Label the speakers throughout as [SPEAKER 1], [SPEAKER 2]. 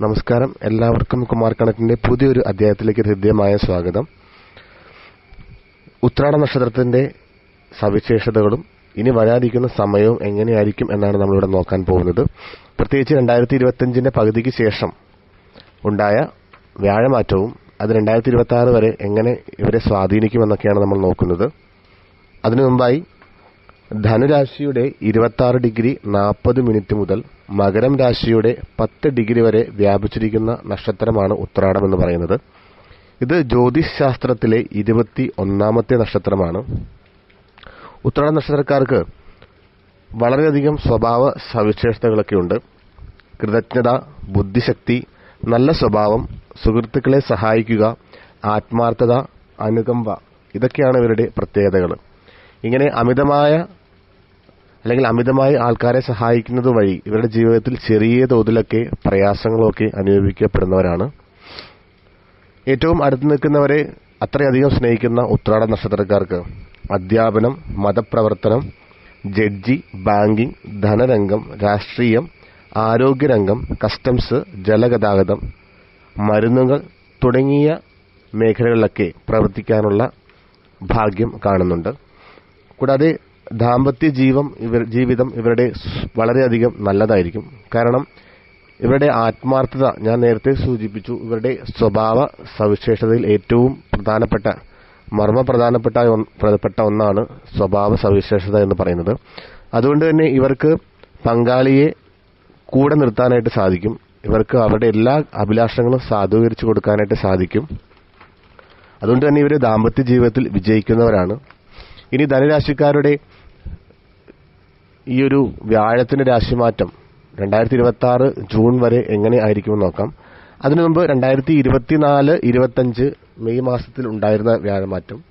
[SPEAKER 1] നമസ്കാരം. എല്ലാവർക്കും കുമാർ കണക്കിന്റെ പുതിയൊരു അധ്യായത്തിലേക്ക് ഹൃദ്യമായ സ്വാഗതം. ഉത്രാട നക്ഷത്രത്തിന്റെ സവിശേഷതകളും ഇനി വരാതിരിക്കുന്ന സമയവും എങ്ങനെയായിരിക്കും എന്നാണ് നമ്മളിവിടെ നോക്കാൻ പോകുന്നത്. പ്രത്യേകിച്ച് രണ്ടായിരത്തി ഇരുപത്തിയഞ്ചിന്റെ പകുതിക്ക് ശേഷം ഉണ്ടായ വ്യാഴമാറ്റവും അത് രണ്ടായിരത്തി ഇരുപത്തി വരെ എങ്ങനെ ഇവരെ സ്വാധീനിക്കുമെന്നൊക്കെയാണ് നമ്മൾ നോക്കുന്നത്. അതിനു മുമ്പായി ധനുരാശിയുടെ ഇരുപത്തി ഡിഗ്രി നാൽപ്പത് മിനിറ്റ് മുതൽ മകരം രാശിയുടെ പത്ത് ഡിഗ്രി വരെ വ്യാപിച്ചിരിക്കുന്ന നക്ഷത്രമാണ് ഉത്രാടം എന്ന് പറയുന്നത്. ഇത് ജ്യോതിശാസ്ത്രത്തിലെ ഇരുപത്തി ഒന്നാമത്തെ നക്ഷത്രമാണ്. ഉത്രാട നക്ഷത്രക്കാർക്ക് വളരെയധികം സ്വഭാവ സവിശേഷതകളൊക്കെയുണ്ട് കൃതജ്ഞത ബുദ്ധിശക്തി നല്ല സ്വഭാവം സുഹൃത്തുക്കളെ സഹായിക്കുക ആത്മാർത്ഥത അനുകമ്പ ഇതൊക്കെയാണ് ഇവരുടെ പ്രത്യേകതകൾ. ഇങ്ങനെ അമിതമായ അല്ലെങ്കിൽ അമിതമായി ആൾക്കാരെ സഹായിക്കുന്നത് വഴി ഇവരുടെ ജീവിതത്തിൽ ചെറിയ തോതിലൊക്കെ പ്രയാസങ്ങളൊക്കെ അനുഭവിക്കപ്പെടുന്നവരാണ്. ഏറ്റവും അടുത്ത് നിൽക്കുന്നവരെ അത്രയധികം സ്നേഹിക്കുന്ന ഉത്രാട നക്ഷത്രക്കാർക്ക് അധ്യാപനം മതപ്രവർത്തനം ജഡ്ജി ബാങ്കിംഗ് ധനരംഗം രാഷ്ട്രീയം ആരോഗ്യരംഗം കസ്റ്റംസ് ജലഗതാഗതം മരുന്നുകൾ തുടങ്ങിയ മേഖലകളിലൊക്കെ പ്രവർത്തിക്കാനുള്ള ഭാഗ്യം കാണുന്നുണ്ട്. കൂടാതെ ദാമ്പത്യ ജീവം ഇവർ ജീവിതം ഇവരുടെ വളരെയധികം നല്ലതായിരിക്കും. കാരണം ഇവരുടെ ആത്മാർത്ഥത ഞാൻ നേരത്തെ സൂചിപ്പിച്ചു. ഇവരുടെ സ്വഭാവ സവിശേഷതയിൽ ഏറ്റവും പ്രധാനപ്പെട്ട മർമ്മ പ്രധാനപ്പെട്ട ഒന്നാണ് സ്വഭാവ സവിശേഷത എന്ന് പറയുന്നത്. അതുകൊണ്ട് തന്നെ ഇവർക്ക് പങ്കാളിയെ കൂടെ നിർത്താനായിട്ട് സാധിക്കും. ഇവർക്ക് അവരുടെ എല്ലാ അഭിലാഷങ്ങളും സാധൂകരിച്ചു കൊടുക്കാനായിട്ട് സാധിക്കും. അതുകൊണ്ട് തന്നെ ഇവർ ദാമ്പത്യ ജീവിതത്തിൽ വിജയിക്കുന്നവരാണ്. ഇനി ധനുരാശിക്കാരുടെ ഈ ഒരു വ്യാഴത്തിന്റെ രാശിമാറ്റം രണ്ടായിരത്തി ഇരുപത്തി ആറ് ജൂൺ വരെ എങ്ങനെ ആയിരിക്കുമെന്ന് നോക്കാം. അതിനു മുമ്പ് രണ്ടായിരത്തി ഇരുപത്തിനാല് ഇരുപത്തഞ്ച് മെയ് മാസത്തിൽ ഉണ്ടായിരുന്ന വ്യാഴമാറ്റം.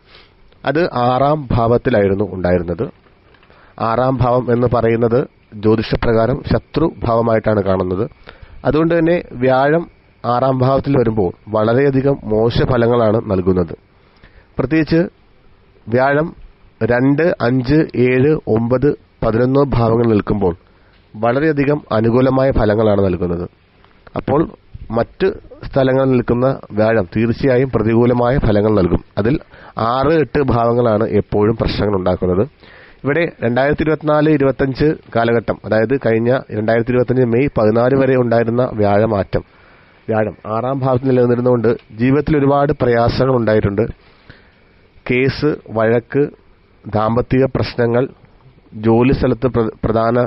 [SPEAKER 1] അത് ആറാം ഭാവത്തിലായിരുന്നു ഉണ്ടായിരുന്നത്. ആറാം ഭാവം എന്ന് പറയുന്നത് ജ്യോതിഷപ്രകാരം ശത്രു ഭാവമായിട്ടാണ് കാണുന്നത്. അതുകൊണ്ട് തന്നെ വ്യാഴം ആറാം ഭാവത്തിൽ വരുമ്പോൾ വളരെയധികം മോശ ഫലങ്ങളാണ് നൽകുന്നത്. പ്രത്യേകിച്ച് വ്യാഴം രണ്ട് അഞ്ച് ഏഴ് ഒമ്പത് പതിനൊന്ന് ഭാവങ്ങൾ നിൽക്കുമ്പോൾ വളരെയധികം അനുകൂലമായ ഫലങ്ങളാണ് നൽകുന്നത്. അപ്പോൾ മറ്റ് സ്ഥലങ്ങളിൽ നിൽക്കുന്ന വ്യാഴം തീർച്ചയായും പ്രതികൂലമായ ഫലങ്ങൾ നൽകും. അതിൽ ആറ് എട്ട് ഭാവങ്ങളാണ് എപ്പോഴും പ്രശ്നങ്ങൾ ഉണ്ടാക്കുന്നത്. ഇവിടെ രണ്ടായിരത്തി ഇരുപത്തിനാല് ഇരുപത്തഞ്ച് കാലഘട്ടം അതായത് കഴിഞ്ഞ രണ്ടായിരത്തി ഇരുപത്തഞ്ച് മെയ് പതിനാല് വരെ ഉണ്ടായിരുന്ന വ്യാഴമാറ്റം. വ്യാഴം ആറാം ഭാവത്തിൽ നിലനിന്നിരുന്നുകൊണ്ട് ജീവിതത്തിൽ ഒരുപാട് പ്രയാസങ്ങൾ ഉണ്ടായിട്ടുണ്ട്. കേസ് വഴക്ക് ദാമ്പത്തിക പ്രശ്നങ്ങൾ ജോലി സ്ഥലത്ത് പ്രധാന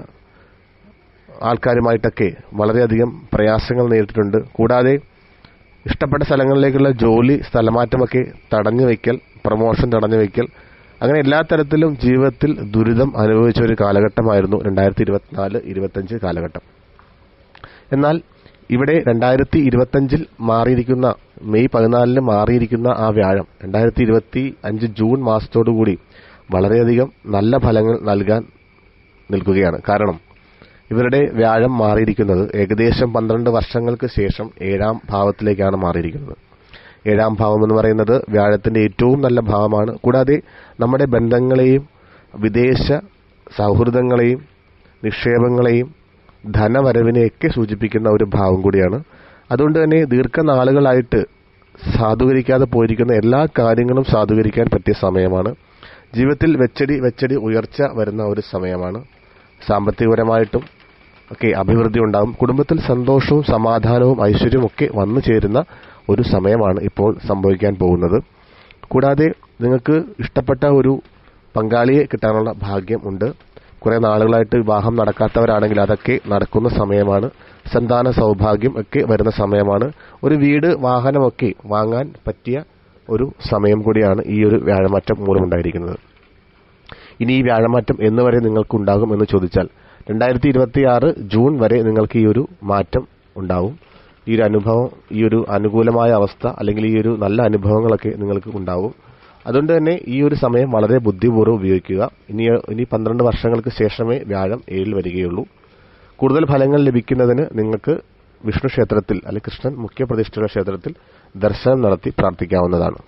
[SPEAKER 1] ആൾക്കാരുമായിട്ടൊക്കെ വളരെയധികം പ്രയാസങ്ങൾ നേരിട്ടിട്ടുണ്ട്. കൂടാതെ ഇഷ്ടപ്പെട്ട സ്ഥലങ്ങളിലേക്കുള്ള ജോലി സ്ഥലമാറ്റമൊക്കെ തടഞ്ഞു വയ്ക്കൽ പ്രമോഷൻ തടഞ്ഞു വയ്ക്കൽ അങ്ങനെ എല്ലാ തരത്തിലും ജീവിതത്തിൽ ദുരിതം അനുഭവിച്ച ഒരു കാലഘട്ടമായിരുന്നു രണ്ടായിരത്തി ഇരുപത്തിനാല് ഇരുപത്തഞ്ച് കാലഘട്ടം. എന്നാൽ ഇവിടെ രണ്ടായിരത്തി ഇരുപത്തഞ്ചിൽ മാറിയിരിക്കുന്ന മെയ് പതിനാലിന് മാറിയിരിക്കുന്ന ആ വ്യാഴം രണ്ടായിരത്തി ഇരുപത്തി അഞ്ച് ജൂൺ മാസത്തോടുകൂടി വളരെയധികം നല്ല ഫലങ്ങൾ നൽകാൻ നിൽക്കുകയാണ്. കാരണം ഇവരുടെ വ്യാഴം മാറിയിരിക്കുന്നത് ഏകദേശം പന്ത്രണ്ട് വർഷങ്ങൾക്ക് ശേഷം ഏഴാം ഭാവത്തിലേക്കാണ് മാറിയിരിക്കുന്നത്. ഏഴാം ഭാവം എന്ന് പറയുന്നത് വ്യാഴത്തിന്റെ ഏറ്റവും നല്ല ഭാവമാണ്. കൂടാതെ നമ്മുടെ ബന്ധങ്ങളെയും വിദേശ സൗഹൃദങ്ങളെയും നിക്ഷേപങ്ങളെയും ധനവരവിനെയൊക്കെ സൂചിപ്പിക്കുന്ന ഒരു ഭാവം കൂടിയാണ്. അതുകൊണ്ട് തന്നെ ദീർഘനാളുകളായിട്ട് സാധൂകരിക്കാതെ പോയിരിക്കുന്ന എല്ലാ കാര്യങ്ങളും സാധൂകരിക്കാൻ പറ്റിയ സമയമാണ്. ജീവിതത്തിൽ വെച്ചടി വെച്ചടി ഉയർച്ച വരുന്ന ഒരു സമയമാണ്. സാമ്പത്തികപരമായിട്ടും ഒക്കെ അഭിവൃദ്ധി ഉണ്ടാകും കുടുംബത്തിൽ സന്തോഷവും സമാധാനവും ഐശ്വര്യവും ഒക്കെ വന്നു ചേരുന്ന ഒരു സമയമാണ് ഇപ്പോൾ സംഭവിക്കാൻ പോകുന്നത്. കൂടാതെ നിങ്ങൾക്ക് ഇഷ്ടപ്പെട്ട ഒരു പങ്കാളിയെ കിട്ടാനുള്ള ഭാഗ്യം ഉണ്ട്. കുറെ നാളുകളായിട്ട് വിവാഹം നടക്കാത്തവരാണെങ്കിൽ അതൊക്കെ നടക്കുന്ന സമയമാണ്. സന്താന സൗഭാഗ്യം ഒക്കെ വരുന്ന സമയമാണ്. ഒരു വീട് വാഹനമൊക്കെ വാങ്ങാൻ പറ്റിയ ഒരു സമയം കൂടിയാണ് ഈ ഒരു വ്യാഴമാറ്റം മൂലമുണ്ടായിരിക്കുന്നത്. ഇനി ഈ വ്യാഴമാറ്റം എന്ന് വരെ നിങ്ങൾക്ക് ഉണ്ടാകും എന്ന് ചോദിച്ചാൽ രണ്ടായിരത്തി ഇരുപത്തിയാറ് ജൂൺ വരെ നിങ്ങൾക്ക് ഈ ഒരു മാറ്റം ഉണ്ടാവും. ഈ ഒരു അനുഭവം ഈ ഒരു അനുകൂലമായ അവസ്ഥ അല്ലെങ്കിൽ ഈ ഒരു നല്ല അനുഭവങ്ങളൊക്കെ നിങ്ങൾക്ക് ഉണ്ടാവും. അതുകൊണ്ട് തന്നെ ഈ ഒരു സമയം വളരെ ബുദ്ധിപൂർവം ഉപയോഗിക്കുക. ഇനി ഇനി പന്ത്രണ്ട് വർഷങ്ങൾക്ക് ശേഷമേ വ്യാഴം ഏഴിൽ വരികയുള്ളൂ. കൂടുതൽ ഫലങ്ങൾ ലഭിക്കുന്നതിന് നിങ്ങൾക്ക് വിഷ്ണു ക്ഷേത്രത്തിൽ അല്ലെങ്കിൽ കൃഷ്ണൻ മുഖ്യപ്രതിഷ്ഠയുള്ള ക്ഷേത്രത്തിൽ ദർശനം നടത്തി പ്രാർത്ഥിക്കാവുന്നതാണ്.